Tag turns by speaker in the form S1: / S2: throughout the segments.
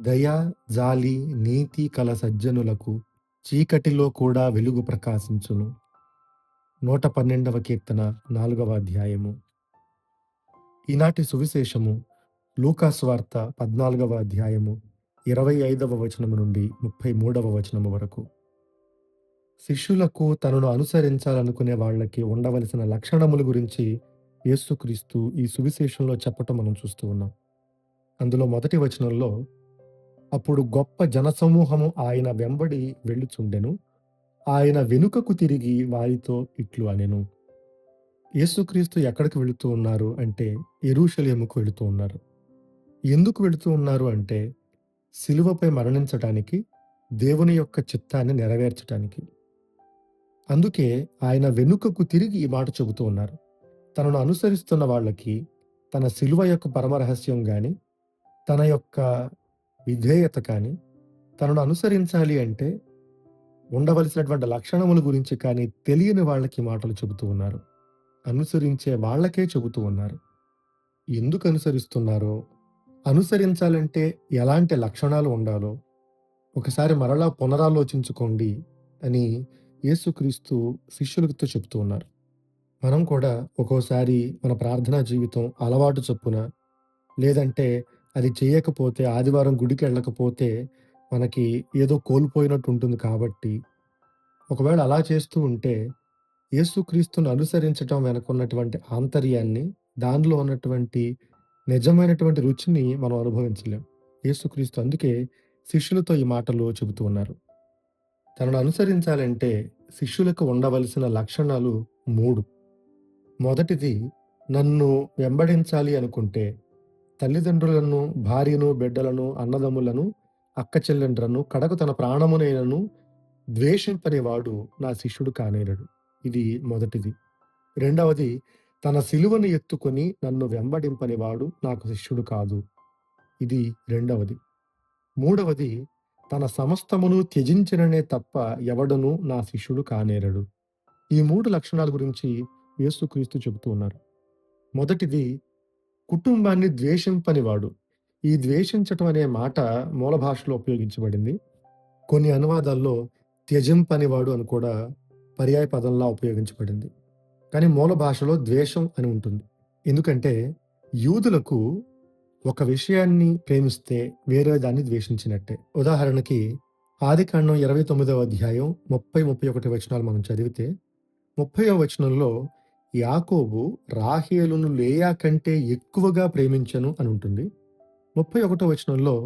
S1: దయ, జాలి, నీతి కల సజ్జనులకు చీకటిలో కూడా వెలుగు ప్రకాశించును. 112వ కీర్తన నాలుగవ అధ్యాయము. ఈనాటి సువిశేషము లూకాస్వార్త పద్నాలుగవ అధ్యాయము ఇరవై ఐదవ వచనము నుండి 33వ వచనము వరకు. శిష్యులకు తనను అనుసరించాలనుకునే వాళ్ళకి ఉండవలసిన లక్షణముల గురించి యేసుక్రీస్తు ఈ సువిశేషంలో చెప్పటం మనం చూస్తూ ఉన్నాం. అందులో మొదటి వచనంలో అప్పుడు గొప్ప జనసమూహము ఆయన వెంబడి వెళ్ళుచుండెను. ఆయన వెనుకకు తిరిగి వారితో ఇట్లు అనెను. యేసుక్రీస్తు ఎక్కడికి వెళుతూ ఉన్నారు అంటే ఎరుషలేముకు వెళుతూ ఉన్నారు. ఎందుకు వెళుతూ ఉన్నారు అంటే సిలువపై మరణించటానికి, దేవుని యొక్క చిత్తాన్ని నెరవేర్చటానికి. అందుకే ఆయన వెనుకకు తిరిగి ఈ మాట చెబుతూ ఉన్నారు. తనను అనుసరిస్తున్న వాళ్ళకి తన సిలువ యొక్క పరమరహస్యం కానీ తన యొక్క విధేయత కానీ, తనను అనుసరించాలి అంటే ఉండవలసినటువంటి లక్షణముల గురించి కానీ తెలియని వాళ్ళకి మాటలు చెబుతూ ఉన్నారు. అనుసరించే వాళ్ళకే చెబుతూ ఉన్నారు. ఎందుకు అనుసరిస్తున్నారో, అనుసరించాలంటే ఎలాంటి లక్షణాలు ఉండాలో ఒకసారి మరలా పునరాలోచించుకోండి అని యేసుక్రీస్తు శిష్యులతో చెప్తూ ఉన్నారు. మనం కూడా ఒక్కోసారి మన ప్రార్థనా జీవితం అలవాటు చొప్పున లేదంటే అది చేయకపోతే ఆదివారం గుడికి వెళ్ళకపోతే మనకి ఏదో కోల్పోయినట్టు ఉంటుంది కాబట్టి ఒకవేళ అలా చేస్తూ ఉంటే యేసుక్రీస్తును అనుసరించటం వెనకున్నటువంటి ఆంతర్యాన్ని దానిలో ఉన్నటువంటి నిజమైనటువంటి రుచిని మనం అనుభవించలేం. యేసుక్రీస్తు అందుకే శిష్యులతో ఈ మాటలు చెబుతూ ఉన్నారు. తనను అనుసరించాలంటే శిష్యులకు ఉండవలసిన లక్షణాలు మూడు. మొదటిది నన్ను వెంబడించాలి అనుకుంటే తల్లిదండ్రులను, భార్యను, బిడ్డలను, అన్నదమ్ములను, అక్క చెల్లెండ్రను కడకు తన ప్రాణమునైనను ద్వేషింపని వాడు నా శిష్యుడు కానేరడు. ఇది మొదటిది. రెండవది తన సిలువను ఎత్తుకొని నన్ను వెంబడింపనివాడు నాకు శిష్యుడు కాదు. ఇది రెండవది. మూడవది తన సమస్తమును త్యజించిననే తప్ప ఎవడను నా శిష్యుడు కానేరడు. ఈ మూడు లక్షణాల గురించి యేసుక్రీస్తు చెబుతూ ఉన్నారు. మొదటిది కుటుంబాన్ని ద్వేషింపనివాడు. ఈ ద్వేషించటం అనే మాట మూల భాషలో ఉపయోగించబడింది. కొన్ని అనువాదాల్లో త్యజింపనివాడు అని కూడా పర్యాయ పదంలా ఉపయోగించబడింది. కానీ మూల భాషలో ద్వేషం అని ఉంటుంది. ఎందుకంటే యూదులకు ఒక విషయాన్ని ప్రేమిస్తే వేరే దాన్ని ద్వేషించినట్టే. ఉదాహరణకి ఆదికాండం 29వ అధ్యాయం 30, 31 వచనాలు మనం చదివితే 30వ వచనంలో యాకోబు రాహేలును లేయా కంటే ఎక్కువగా ప్రేమించను అని ఉంటుంది. 31వ వచనంలో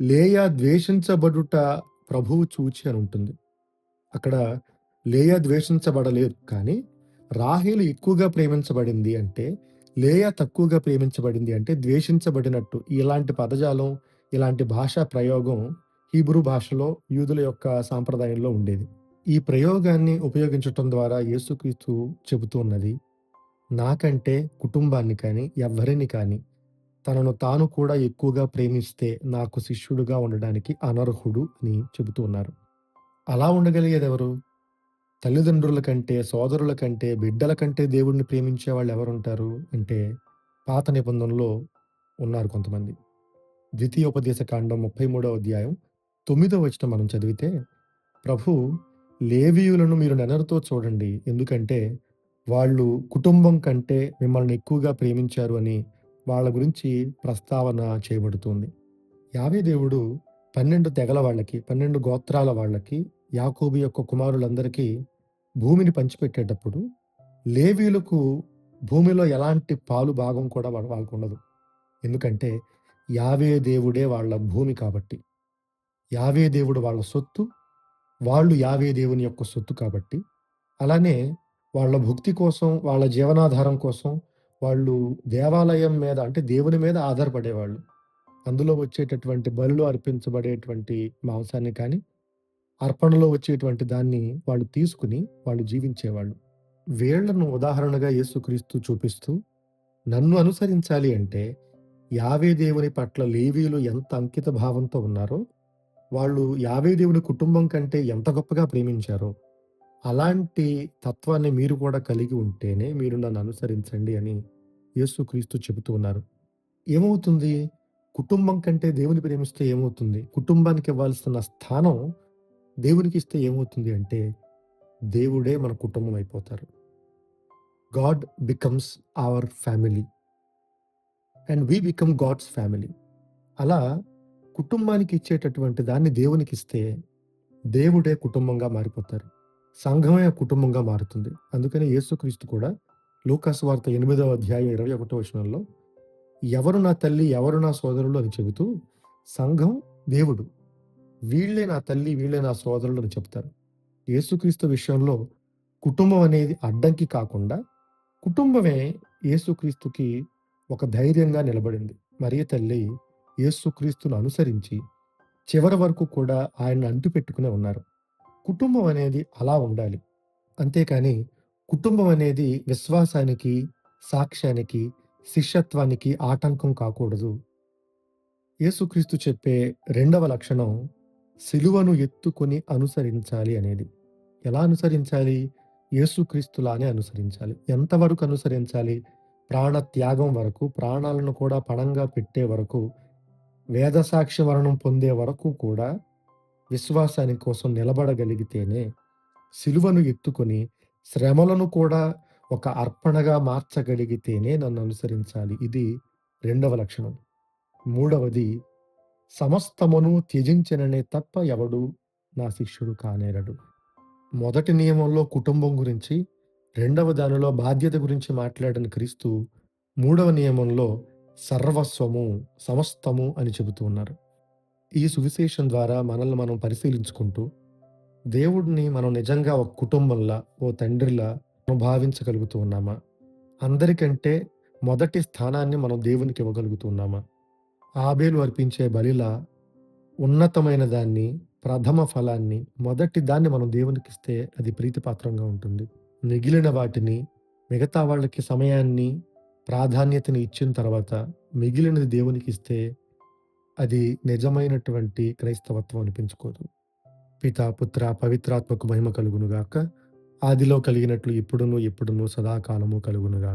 S1: లేయా ద్వేషించబడుట ప్రభువు చూచి అని ఉంటుంది. అక్కడ లేయా ద్వేషించబడలేదు కానీ రాహేలు ఎక్కువగా ప్రేమించబడింది అంటే లేయా తక్కువగా ప్రేమించబడింది అంటే ద్వేషించబడినట్టు. ఇలాంటి పదజాలం, ఇలాంటి భాషా ప్రయోగం హీబ్రూ భాషలో యూదుల యొక్క సాంప్రదాయంలో ఉండేది. ఈ ప్రయోగాన్ని ఉపయోగించటం ద్వారా యేసుక్రీస్తు చెబుతూ ఉన్నది నాకంటే కుటుంబాన్ని కానీ, ఎవ్వరిని కానీ తనను తాను కూడా ఎక్కువగా ప్రేమిస్తే నాకు శిష్యుడుగా ఉండడానికి అనర్హుడు అని చెబుతూ ఉన్నారు. అలా ఉండగలిగేదెవరు? తల్లిదండ్రుల కంటే, సోదరుల కంటే, బిడ్డల కంటే దేవుడిని ప్రేమించే వాళ్ళు ఎవరుంటారు అంటే పాత నిబంధనలో ఉన్నారు కొంతమంది. ద్వితీయోపదేశ కాండం 33వ అధ్యాయం తొమ్మిదో వచ్చిన మనం చదివితే ప్రభు లేవీయులను మీరు నెనరుతో చూడండి. ఎందుకంటే వాళ్ళు కుటుంబం కంటే మిమ్మల్ని ఎక్కువగా ప్రేమించారు అని వాళ్ళ గురించి ప్రస్తావన చేయబడుతుంది. యావే దేవుడు 12 తెగల వాళ్ళకి, 12 గోత్రాల వాళ్ళకి యాకోబు యొక్క కుమారులందరికీ భూమిని పంచిపెట్టేటప్పుడు లేవీయులకు భూమిలో ఎలాంటి పాలు భాగం కూడా వాళ్ళకు ఉండదు ఎందుకంటే యావే దేవుడే వాళ్ళ భూమి కాబట్టి. యావే దేవుడు వాళ్ళ సొత్తు. వాళ్ళు యావే దేవుని యొక్క సొత్తు కాబట్టి. అలానే వాళ్ళ భుక్తి కోసం, వాళ్ళ జీవనాధారం కోసం వాళ్ళు దేవాలయం మీద అంటే దేవుని మీద ఆధారపడేవాళ్ళు. అందులో వచ్చేటటువంటి బలులు అర్పించబడేటువంటి మాంసాన్ని కానీ, అర్పణలో వచ్చేటువంటి దాన్ని వాళ్ళు తీసుకుని వాళ్ళు జీవించేవాళ్ళు. వేళ్ళను ఉదాహరణగా యేసుక్రీస్తు చూపిస్తూ నన్ను అనుసరించాలి అంటే యావే దేవుని పట్ల లేవీలు ఎంత అంకిత భావంతో ఉన్నారో, వాళ్ళు యావే దేవుని కుటుంబం కంటే ఎంత గొప్పగా ప్రేమించారో, అలాంటి తత్వాన్ని మీరు కూడా కలిగి ఉంటేనే మీరు నన్ను అనుసరించండి అని యేసుక్రీస్తు చెబుతూ ఉన్నారు. ఏమవుతుంది? కుటుంబం కంటే దేవుని ప్రేమిస్తే ఏమవుతుంది? కుటుంబానికి ఇవ్వాల్సిన స్థానం దేవునికి ఇస్తే ఏమవుతుంది అంటే, దేవుడే మన కుటుంబం అయిపోతారు. God becomes our family. And we become God's family. అలా కుటుంబానికి ఇచ్చేటటువంటి దాన్ని దేవునికి ఇస్తే దేవుడే కుటుంబంగా మారిపోతారు. సంఘమే కుటుంబంగా మారుతుంది. అందుకని యేసుక్రీస్తు కూడా లూకాసు వార్త ఎనిమిదవ అధ్యాయం 21 వచనంలో ఎవరు నా తల్లి, ఎవరు నా సోదరులు అని చెబుతూ సంఘం దేవుడు. వీళ్ళే నా తల్లి, వీళ్ళే నా సోదరులు అని చెప్తారు. యేసుక్రీస్తు విషయంలో కుటుంబం అనేది అడ్డంకి కాకుండా, కుటుంబమే యేసుక్రీస్తుకి ఒక ధైర్యంగా నిలబడింది. మరియ తల్లి యేసుక్రీస్తును అనుసరించి చివరి వరకు కూడా ఆయన్ని అంటిపెట్టుకునే ఉన్నారు. కుటుంబం అనేది అలా ఉండాలి. అంతేకాని కుటుంబం అనేది విశ్వాసానికి, సాక్ష్యానికి, శిష్యత్వానికి ఆటంకం కాకూడదు. యేసుక్రీస్తు చెప్పే రెండవ లక్షణం సిలువను ఎత్తుకొని అనుసరించాలి అనేది. ఎలా అనుసరించాలి? యేసుక్రీస్తులానే అనుసరించాలి. ఎంతవరకు అనుసరించాలి? ప్రాణ త్యాగం వరకు, ప్రాణాలను కూడా పణంగా పెట్టే వరకు, వేద వరణం పొందే వరకు కూడా విశ్వాసాని కోసం నిలబడగలిగితేనే సిలువను ఎత్తుకొని శ్రమలను కూడా ఒక అర్పణగా మార్చగలిగితేనే నన్ను అనుసరించాలి. ఇది రెండవ లక్షణం. మూడవది సమస్తమును త్యజించిననే తప్ప ఎవడు నా శిష్యుడు కానేరడు. మొదటి నియమంలో కుటుంబం గురించి, రెండవ దానిలో బాధ్యత గురించి మాట్లాడిన క్రీస్తు మూడవ నియమంలో సర్వస్వము, సమస్తము అని చెబుతూ ఉన్నారు. ఈ సువిశేషం ద్వారా మనల్ని మనం పరిశీలించుకుంటూ, దేవుడిని మనం నిజంగా ఒక కుటుంబంలా, ఓ తండ్రిలా భావించగలుగుతూ ఉన్నామా? అందరికంటే మొదటి స్థానాన్ని మనం దేవునికి ఇవ్వగలుగుతూ ఉన్నామా? ఆబేలు అర్పించే బలిలా ఉన్నతమైన దాన్ని, ప్రథమ ఫలాన్ని, మొదటి దాన్ని మనం దేవునికి ఇస్తే అది ప్రీతిపాత్రంగా ఉంటుంది. మిగిలిన వాటిని మిగతా వాళ్ళకి సమయాన్ని, ప్రాధాన్యతని ఇచ్చిన తర్వాత మిగిలినది దేవునికిస్తే అది నిజమైనటువంటి క్రైస్తవత్వం అనిపించుకోదు. పితా, పుత్ర, పవిత్రాత్మకు మహిమ కలుగునుగాక. ఆదిలో కలిగినట్లు ఇప్పుడును, ఎప్పుడును సదాకాలము కలుగునుగాక.